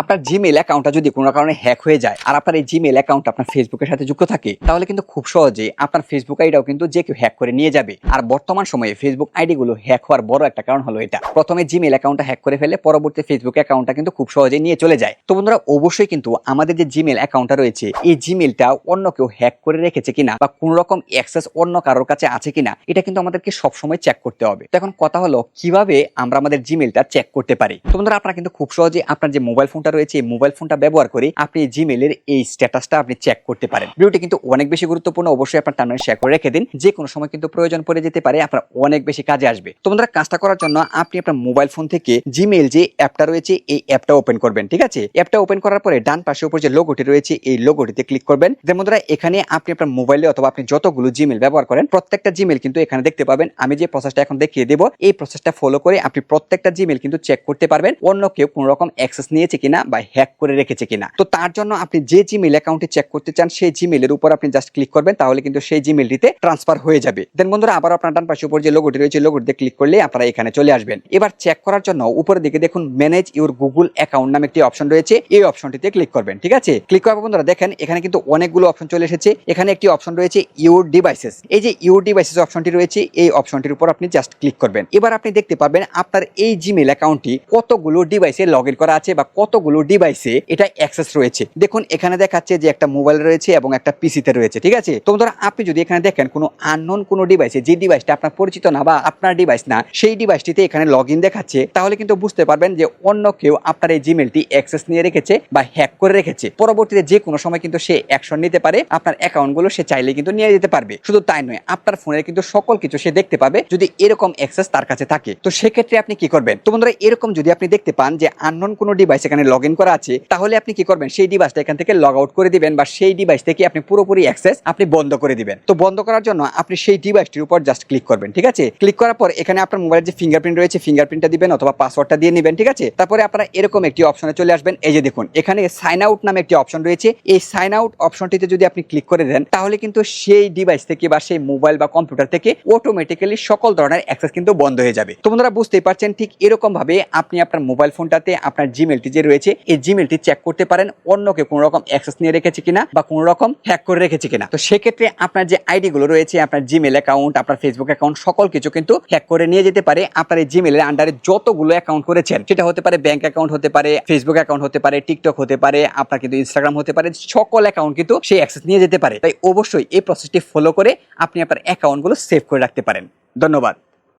আপনার জিমেল অ্যাকাউন্টটা যদি কোনো কারণে হ্যাক হয়ে যায় আর আপনার এই জিমেল অ্যাকাউন্ট আপনার ফেসবুকের সাথে যুক্ত থাকে, তাহলে কিন্তু খুব সহজে আপনার ফেসবুক আইডিটাও কিন্তু যে কেউ হ্যাক করে নিয়ে যাবে। আর বর্তমান সময়ে ফেসবুক আইডি গুলো হ্যাক হওয়ার বড় একটা কারণ হলো এটা। প্রথমে জিমেল অ্যাকাউন্টটা হ্যাক করে ফেলে পরবর্তী ফেসবুক অ্যাকাউন্টটা কিন্তু খুব সহজে নিয়ে চলে যায়। তো বন্ধুরা, অবশ্যই কিন্তু আমাদের যে জিমেল অ্যাকাউন্টটা রয়েছে, এই জিমেলটা অন্য কেউ হ্যাক করে রেখেছে কিনা বা কোন রকম অ্যাক্সেস অন্য কারোর কাছে আছে কিনা, এটা কিন্তু আমাদেরকে সবসময় চেক করতে হবে। তো এখন কথা হলো, কীভাবে আমরা আমাদের জিমেলটা চেক করতে পারি? তো বন্ধুরা, আপনারা কিন্তু খুব সহজে আপনার যে মোবাইল ফোনটা রয়েছে এই মোবাইল ফোনটা ব্যবহার করে আপনি জিমেলের এই স্ট্যাটাসটা আপনি চেক করতে পারেন। ভিডিওটি কিন্তু অনেক বেশি গুরুত্বপূর্ণ, অবশ্যই আপনার টাইমলাইনে শেয়ার করে রেখে দিন। যে কোনো সময় কিন্তু প্রয়োজন পড়ে যেতে পারে, আপনার অনেক বেশি কাজে আসবে। তো বন্ধুরা, কাজটা করার জন্য আপনি আপনার মোবাইল ফোন থেকে জিমেল যে অ্যাপটা রয়েছে, এই অ্যাপটা ওপেন করবেন, ঠিক আছে? অ্যাপটা ওপেন করার পরে ডান পাশে উপর যে লোগোটি রয়েছে, এই লোগোটিতে ক্লিক করবেন। যে বন্ধুরা, এখানে আপনি আপনার মোবাইলে অথবা আপনি যতগুলো জিমেল ব্যবহার করেন, প্রত্যেকটা জিমেল কিন্তু এখানে দেখতে পাবেন। আমি যে প্রসেসটা এখন দেখিয়ে দেবো, এই প্রসেসটা ফলো করে আপনি প্রত্যেকটা জিমেল কিন্তু চেক করতে পারবেন। অন্য কেউ কোনো রকম অ্যাক্সেস নিয়েছে কিনা বা হ্যাক করে রেখেছে কিনা। তো তার জন্য আপনি যে জিমেল অ্যাকাউন্টে চেক করতে চান, সেই জিমেলের উপর আপনি জাস্ট ক্লিক করবেন, তাহলে কিন্তু সেই জিমেলটিতে ট্রান্সফার হয়ে যাবে। দেন বন্ধুরা, আবার আপনার ডান পাশে উপর যে লোগোটি রয়েছে লোগোটিতে ক্লিক করলে আপনারা এখানে চলে আসবেন। এবার চেক করার জন্য উপরের দিকে দেখুন ম্যানেজ ইউর গুগল অ্যাকাউন্ট নামে একটি অপশন রয়েছে। এই অপশনটিতে ক্লিক করবেন, ঠিক আছে? ক্লিক করার বন্ধুরা, দেখেন, এখানে কিন্তু অনেকগুলো অপশন চলে এসেছে। এখানে একটি অপশন রয়েছে ইউর ডিভাইসেস এই যে ইউর ডিভাইসেস অপশনটি রয়েছে, এই অপশনটির উপর আপনি জাস্ট ক্লিক করবেন। এবার আপনি দেখতে পাবেন আপনার এই জিমেল অ্যাকাউন্টটি কতগুলো ডিভাইসে লগ করা আছে বা কতগুলো ডিভাইসে এটা অ্যাক্সেস রয়েছে। দেখুন, এখানে দেখাচ্ছে যে একটা মোবাইল রয়েছে এবং একটা পিসিতে রয়েছে, ঠিক আছে? তো ধরো আপনি যদি এখানে দেখেন কোনো আননোন কোনো ডিভাইসে যে ডিভাইসটা আপনার পরিচিত না বা আপনার ডিভাইস না, সেই ডিভাইসটিতে এখানে লগ দেখাচ্ছে, তাহলে কিন্তু বুঝতে পারবেন যে অন্য কেউ আপনার এই জিমেলটি অ্যাক্সেস নিয়ে রেখেছে বা হ্যাক করে রেখেছে। পরবর্তীতে যে কোনো সময় কিন্তু সে অ্যাকশন নিতে পারে, আপনার অ্যাকাউন্টগুলো সে চাইলে কিন্তু নিয়ে যেতে পারবে। শুধু তাই নয়, আপনার ফোনের কিন্তু সকল কিছু সে দেখতে পাবে যদি এরকম অ্যাক্সেস তার কাছে থাকে। তো সেক্ষেত্রে আপনি কি করবেন? তো বন্ধুরা, এরকম যদি আপনি দেখতে পান যে আননোন কোনো ডিভাইস এখানে লগ ইন করা আছে, তাহলে আপনি কি করবেন? সেই ডিভাইসটা এখান থেকে লগ আউট করে দিবেন বা সেই ডিভাইস থেকে আপনি পুরোপুরি অ্যাক্সেস আপনি বন্ধ করে দিবেন। তো বন্ধ করার জন্য আপনি সেই ডিভাইসটির উপর জাস্ট ক্লিক করবেন, ঠিক আছে? ক্লিক করার পর এখানে আপনার মোবাইলের যে ফিঙ্গারপ্রিন্ট রয়েছে ফিঙ্গারপ্রিন্টটা দিবেন অথবা পাসওয়ার্ডটা দিয়ে নেবেন, ঠিক আছে? তারপরে আপনারা এরকম একটি অপশনে চলে আসবেন, এই যে দেখুন, এখানে সাইন আউট নামে একটি অপশন রয়েছে। এই সাইন আউট অপশনটিতে যদি আপনি ক্লিক করে দেন, তাহলে কিন্তু সেই ডিভাইস থেকে বা সেই মোবাইল বা কম্পিউটার থেকে অটোমেটিক্যালি সকল ধরনের অ্যাক্সেস কিন্তু বন্ধ হয়ে যাবে। তো বন্ধুরা, বুঝতেই পারছেন, ঠিক এরকম ভাবে আপনি আপনার মোবাইল ফোনটাতে আপনার জিমেলটি যে রয়েছে এই জিমেলটি চেক করতে পারেন, অন্যকে কোনো রকম অ্যাক্সেস নিয়ে রেখেছে কিনা বা কোনো রকম হ্যাক করে রেখেছে কিনা। তো সেক্ষেত্রে আপনার যে আইডি গুলো রয়েছে, আপনার জিমেল অ্যাকাউন্ট আপনার ফেসবুক অ্যাকাউন্ট সকল কিছু কিন্তু হ্যাক করে নিয়ে যেতে পারে আপনার এই জিমেলের আন্ডারে যতগুলো অ্যাকাউন্ট করেছেন। সেটা হতে পারে ব্যাংক অ্যাকাউন্ট হতে পারে ফেসবুক অ্যাকাউন্ট হতে পারে টিকটক হতে পারে, আপনার কিন্তু ইনস্টাগ্রাম হতে পারে, সকল অ্যাকাউন্ট কিন্তু সেই অ্যাক্সেস নিয়ে যেতে পারে। তাই অবশ্যই এই প্রসেসটি ফলো করে আপনি আপনার অ্যাকাউন্টগুলো সেভ করে রাখতে পারেন। ধন্যবাদ।